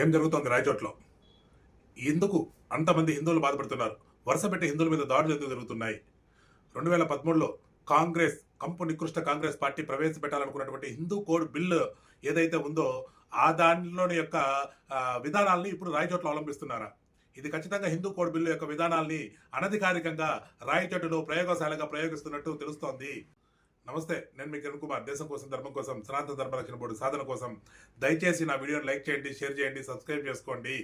ఏం జరుగుతోంది రాయచోట్లో? ఎందుకు అంతమంది హిందువులు బాధపడుతున్నారు? వరుస పెట్టి హిందువుల మీద దాడులు ఎందుకు జరుగుతున్నాయి? రెండు వేల పదమూడులో కాంగ్రెస్ కంపు నికృష్ట కాంగ్రెస్ పార్టీ ప్రవేశపెట్టాలనుకున్నటువంటి హిందూ కోడ్ బిల్లు ఏదైతే ఉందో ఆ దానిలోని యొక్క విధానాలని విధానాల్ని ఇప్పుడు రాయచోట్ల అవలంబిస్తున్నారా? ఇది ఖచ్చితంగా హిందూ కోడ్ బిల్లు యొక్క విధానాల్ని అనధికారికంగా రాయచోటులో ప్రయోగశాలగా ప్రయోగిస్తున్నట్టు తెలుస్తోంది. నమస్తే నేను మీ కిరణ్ కుమార్. దేశం కోసం ధర్మం కోసం సనాతన ధర్మరక్షణ బోర్డు సాధన కోసం దయచేసి నా వీడియోని లైక్ చేయండి షేర్ చేయండి సబ్స్క్రైబ్ చేసుకోండి.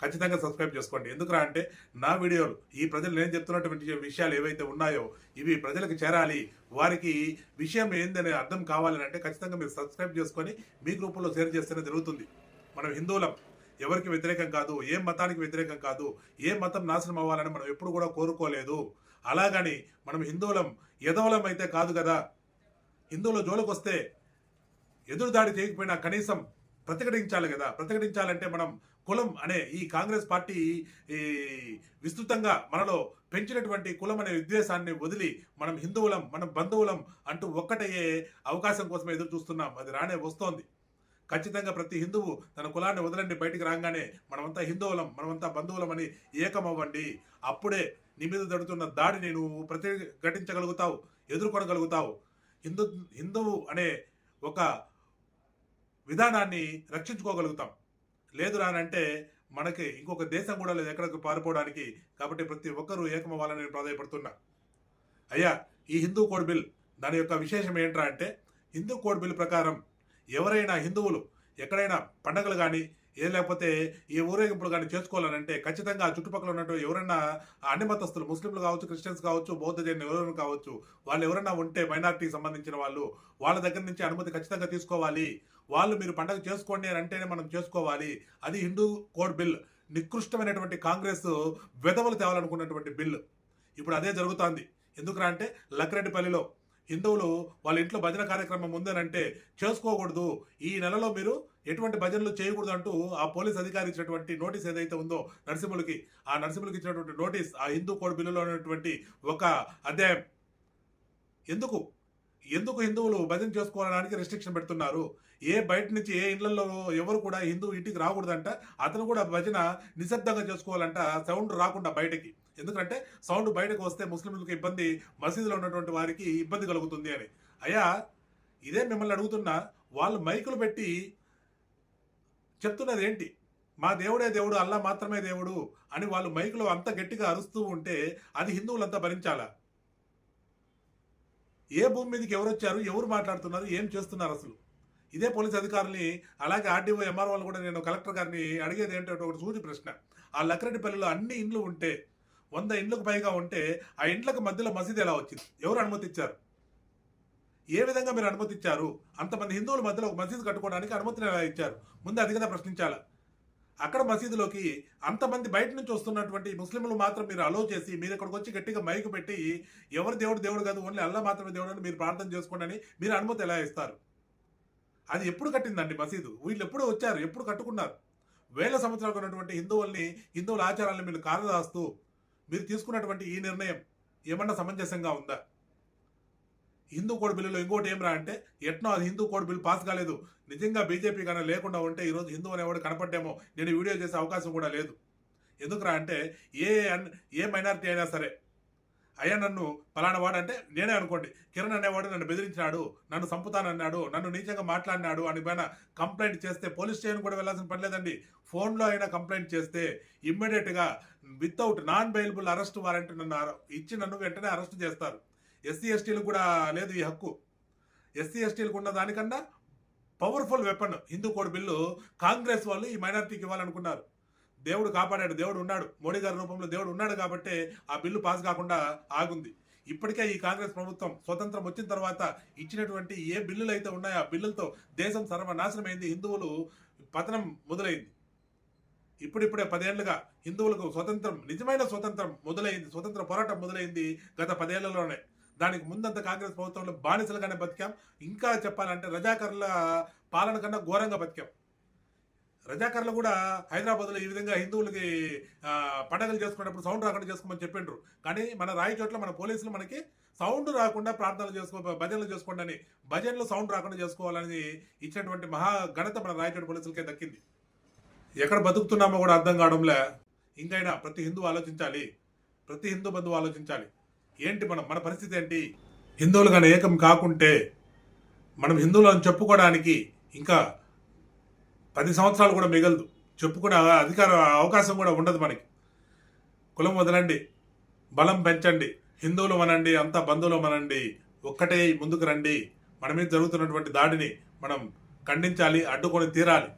ఖచ్చితంగా సబ్స్క్రైబ్ చేసుకోండి. ఎందుకురా అంటే నా వీడియోలు ఈ ప్రజలు నేను చెప్తున్నటువంటి విషయాలు ఏవైతే ఉన్నాయో ఇవి ప్రజలకు చేరాలి. వారికి విషయం ఏందని అర్థం కావాలని అంటే ఖచ్చితంగా మీరు సబ్స్క్రైబ్ చేసుకొని మీ గ్రూపుల్లో షేర్ చేస్తేనే జరుగుతుంది. మనం హిందువులం ఎవరికి వ్యతిరేకం కాదు ఏ మతానికి వ్యతిరేకం కాదు ఏ మతం నాశనం అవ్వాలని మనం ఎప్పుడు కూడా కోరుకోలేదు. అలాగని మనం హిందువులం యదవలం అయితే కాదు కదా. హిందువుల జోలికి వస్తే ఎదురు దాడి చేయకపోయినా కనీసం ప్రతిఘటించాలి కదా. ప్రతిఘటించాలంటే మనం కులం అనే ఈ కాంగ్రెస్ పార్టీ ఈ విస్తృతంగా మనలో పెంచినటువంటి కులం అనే ఉద్దేశాన్ని వదిలి మనం హిందువులం మనం బంధువులం అంటూ ఒక్కటయ్యే అవకాశం కోసం ఎదురు చూస్తున్నాం. అది రానే వస్తోంది. ఖచ్చితంగా ప్రతి హిందువు తన కులాన్ని వదలండి బయటికి రాగానే మనమంతా హిందువులం మనమంతా బంధువులం అని ఏకమవ్వండి. అప్పుడే నీ మీద జరుగుతున్న దాడిని నువ్వు ప్రతిఘటించగలుగుతావు ఎదుర్కొనగలుగుతావు. హిందూ హిందువు అనే ఒక విధానాన్ని రక్షించుకోగలుగుతాం. లేదు రానంటే మనకి ఇంకొక దేశం కూడా లేదు ఎక్కడికి పారిపోవడానికి. కాబట్టి ప్రతి ఒక్కరూ ఏకమవ్వాలని ప్రాధాయపడుతున్నా. అయ్యా ఈ హిందూ కోడ్ బిల్ దాని యొక్క విశేషం ఏంట్రా అంటే హిందూ కోడ్ బిల్ ప్రకారం ఎవరైనా హిందువులు ఎక్కడైనా పండగలు కానీ ఏ లేకపోతే ఈ ఊరేగింపులు కానీ చేసుకోవాలనంటే ఖచ్చితంగా ఆ చుట్టుపక్కల ఉన్నటువంటి ఎవరైనా అన్ని మతస్థులు ముస్లింలు కావచ్చు క్రిస్టియన్స్ కావచ్చు బౌద్ధ జైన్ ఎవరైనా కావచ్చు వాళ్ళు ఎవరైనా ఉంటే మైనారిటీకి సంబంధించిన వాళ్ళు వాళ్ళ దగ్గర నుంచి అనుమతి ఖచ్చితంగా తీసుకోవాలి. వాళ్ళు మీరు పండగ చేసుకోండి అని అంటేనే మనం చేసుకోవాలి. అది హిందూ కోడ్ బిల్. నికృష్టమైనటువంటి కాంగ్రెస్ వెధవలు తేవాలనుకున్నటువంటి బిల్. ఇప్పుడు అదే జరుగుతోంది. ఎందుకురా అంటే లక్రెడ్డిపల్లిలో హిందువులు వాళ్ళ ఇంట్లో భజన కార్యక్రమం ఉందనంటే చేసుకోకూడదు. ఈ నెలలో మీరు ఎటువంటి భజనలు చేయకూడదు అంటూ ఆ పోలీస్ అధికారి ఇచ్చినటువంటి నోటీస్ ఏదైతే ఉందో నరసింహులకి ఆ నరసింహులకి ఇచ్చినటువంటి నోటీస్ ఆ హిందూ కోడ్ బిల్లులో ఉన్నటువంటి ఒక అధ్యాయం. ఎందుకు? ఎందుకు హిందువులు భజన చేసుకోవడానికి రెస్ట్రిక్షన్ పెడుతున్నారు? ఏ బయట నుంచి ఏ ఇళ్ళలో ఎవరు కూడా హిందూ ఇంటికి రాకూడదంట. అతను కూడా భజన నిశ్శబ్దంగా చేసుకోవాలంట. సౌండ్ రాకుండా బయటకి. ఎందుకంటే సౌండ్ బయటకు వస్తే ముస్లింలకు ఇబ్బంది మసీదులో ఉన్నటువంటి వారికి ఇబ్బంది కలుగుతుంది అని. అయ్యా ఇదే మిమ్మల్ని అడుగుతున్నా వాళ్ళు మైకులు పెట్టి చెప్తున్నది ఏంటి? మా దేవుడే దేవుడు అల్లా మాత్రమే దేవుడు అని వాళ్ళు మైకులో అంత గట్టిగా అరుస్తూ ఉంటే అది హిందువులంతా భరించాలా? ఏ భూమి మీదకి ఎవరు వచ్చారు ఎవరు మాట్లాడుతున్నారు ఏం చేస్తున్నారు అసలు? ఇదే పోలీస్ అధికారుల్ని అలాగే ఆర్డీఓ ఎంఆర్ఓ కూడా నేను కలెక్టర్ గారిని అడిగేది ఏంటంటే ఒకటి సూచి ప్రశ్న. ఆ లక్రెడ్డిపల్లిలో అన్ని ఇండ్లు ఉంటే వంద ఇండ్లకు పైగా ఉంటే ఆ ఇండ్లకు మధ్యలో మసీదు ఎలా వచ్చింది? ఎవరు అనుమతి ఇచ్చారు ఏ విధంగా మీరు అనుమతి ఇచ్చారు అంతమంది హిందువుల మధ్యలో ఒక మసీదు కట్టుకోవడానికి అనుమతిని ఎలా ఇచ్చారు? ముందు అది కదా ప్రశ్నించాలా? అక్కడ మసీదులోకి అంతమంది బయట నుంచి వస్తున్నటువంటి ముస్లింలు మాత్రం మీరు అలో చేసి మీరు ఇక్కడికి వచ్చి గట్టిగా మైకు పెట్టి ఎవరు దేవుడు దేవుడు కాదు ఓన్లీ అల్లా మాత్రమే దేవుడు అని మీరు ప్రార్థన చేసుకోండి అని మీరు అనుమతి ఎలా ఇస్తారు? అది ఎప్పుడు కట్టిందండి మసీదు? వీళ్ళు ఎప్పుడు వచ్చారు? ఎప్పుడు కట్టుకున్నారు? వేల సంవత్సరాలు ఉన్నటువంటి హిందువుల్ని హిందువుల ఆచారాలను మీరు కారదాస్తూ మీరు తీసుకున్నటువంటి ఈ నిర్ణయం ఏమన్నా సమంజసంగా ఉందా? హిందూ కోడ్ బిల్లులో ఇంకోటి ఏం రా అంటే ఎట్నో అది హిందూ కోడ్ బిల్ పాస్ కాలేదు. నిజంగా బీజేపీ కన్నా లేకుండా ఉంటే ఈరోజు హిందూ అనేవాడు కనపడ్డేమో. నేను వీడియో చేసే అవకాశం కూడా లేదు. ఎందుకురా అంటే ఏ అన్- ఏ మైనారిటీ అయినా సరే అయ్యా నన్ను పలానా వాడు అంటే నేనే అనుకోండి. కిరణ్ అనేవాడు నన్ను బెదిరించినాడు నన్ను చంపుతానన్నాడు నన్ను నీచంగా మాట్లాడినాడు అని పైన కంప్లైంట్ చేస్తే పోలీస్ స్టేషన్ కూడా వెళ్ళాల్సిన పని లేదండి. ఫోన్లో అయినా కంప్లైంట్ చేస్తే ఇమ్మీడియట్గా without non bailable arrest warrant నన్ను ఇచ్చి నన్ను వెంటనే అరెస్ట్ చేస్తారు. ఎస్సీ ఎస్టీలకు కూడా లేదు ఈ హక్కు. ఎస్సీ ఎస్టీలకు ఉన్న దానికన్నా powerful weapon Hindu code bill Congress వాళ్ళు ఈ మైనారిటీకి ఇవ్వాలనుకున్నారు. దేవుడు కాపాడాడు దేవుడు ఉన్నాడు. మోడీ గారి రూపంలో దేవుడు ఉన్నాడు కాబట్టి ఆ బిల్లు పాస్ కాకుండా ఆగుంది. ఇప్పటికే ఈ కాంగ్రెస్ ప్రభుత్వం స్వతంత్రం వచ్చిన తర్వాత ఇచ్చినటువంటి ఏ బిల్లులు అయితే ఉన్నాయో ఆ బిల్లులతో దేశం సర్వనాశనమైంది హిందువులు పతనం మొదలైంది. ఇప్పుడిప్పుడే పదేళ్ళుగా హిందువులకు స్వతంత్రం నిజమైన స్వతంత్రం మొదలైంది స్వతంత్ర పోరాటం మొదలైంది గత పదేళ్ళలోనే. దానికి ముందంత కాంగ్రెస్ ప్రభుత్వంలో బానిసలుగానే బతికాం. ఇంకా చెప్పాలంటే రజాకర్ల పాలన కన్నా ఘోరంగా బతికాం. రజాకర్లు కూడా హైదరాబాద్లో ఈ విధంగా హిందువులకి పండగలు చేసుకునేటప్పుడు సౌండ్ రాకుండా చేసుకోమని చెప్పిండ్రు. కానీ మన రాయచోట్ల మన పోలీసులు మనకి సౌండ్ రాకుండా ప్రార్థనలు చేసుకో భజనలు చేసుకోండి అని భజనలు సౌండ్ రాకుండా చేసుకోవాలని ఇచ్చినటువంటి మహా ఘనత మన రాయచోట పోలీసులకే దక్కింది. ఎక్కడ బతుకుతున్నామో కూడా అర్థం కావడంలే. ఇంకైనా ప్రతి హిందూ ఆలోచించాలి. ప్రతి హిందూ బంధువు ఆలోచించాలి. ఏంటి మనం మన పరిస్థితి ఏంటి? హిందువులుగానే ఏకం కాకుంటే మనం హిందువులను చెప్పుకోవడానికి ఇంకా పది సంవత్సరాలు కూడా మిగలదు. చెప్పుకునే అధికార అవకాశం కూడా ఉండదు మనకి. కులం వదలండి బలం పెంచండి హిందువులు మనండి అంతా బంధువులు మనండి ఒక్కటే ముందుకు రండి. మన మీద జరుగుతున్నటువంటి దాడిని మనం ఖండించాలి అడ్డుకొని తీరాలి.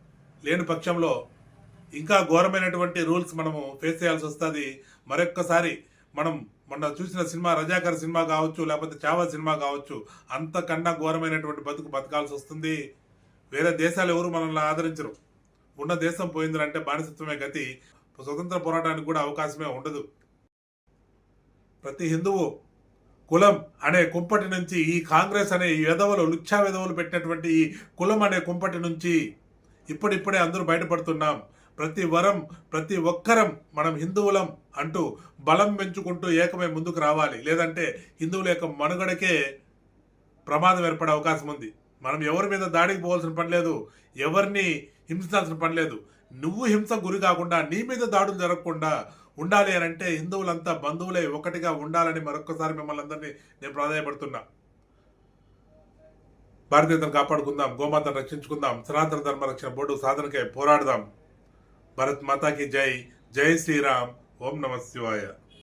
లేని పక్షంలో ఇంకా ఘోరమైనటువంటి రూల్స్ మనము ఫేస్ చేయాల్సి వస్తుంది. మరొక్కసారి మనం మొన్న చూసిన సినిమా రజాకర్ సినిమా కావచ్చు లేకపోతే చావా సినిమా కావచ్చు అంతకన్నా ఘోరమైనటువంటి బతుకు బతకాల్సి వస్తుంది. వేరే దేశాలు ఎవరు మనల్ని ఆదరించరు. ఉన్న దేశం పోయిందంటే బానిసత్వమే గతి. స్వతంత్ర పోరాటానికి కూడా అవకాశమే ఉండదు. ప్రతి హిందువు కులం అనే కుంపటి నుంచి ఈ కాంగ్రెస్ అనే ఈ వెధవలు లుచ్చా వెధవలు పెట్టినటువంటి ఈ కులం అనే కుంపటి నుంచి ఇప్పుడిప్పుడే అందరూ బయటపడుతున్నాం. ప్రతి వరం ప్రతి ఒక్కరం మనం హిందువులం అంటూ బలం పెంచుకుంటూ ఏకమై ముందుకు రావాలి. లేదంటే హిందువుల యొక్క మనుగడకే ప్రమాదం ఏర్పడే అవకాశం ఉంది. మనం ఎవరి మీద దాడికి పోవాల్సిన పని లేదు ఎవరిని హింసించాల్సిన పని లేదు. నువ్వు హింస గురి కాకుండా నీ మీద దాడులు జరగకుండా ఉండాలి అని అంటే హిందువులంతా బంధువులే ఒకటిగా ఉండాలని మరొక్కసారి మిమ్మల్ని అందరినీ నేను ప్రాధాయపడుతున్నా. భారతీయతను కాపాడుకుందాం గోమాతను రక్షించుకుందాం సనాతన ధర్మ రక్షణ బోర్డు సాధనకై పోరాడదాం. భరత్ మాతాకి జై జై శ్రీరామ్ ఓం నమ శివాయ.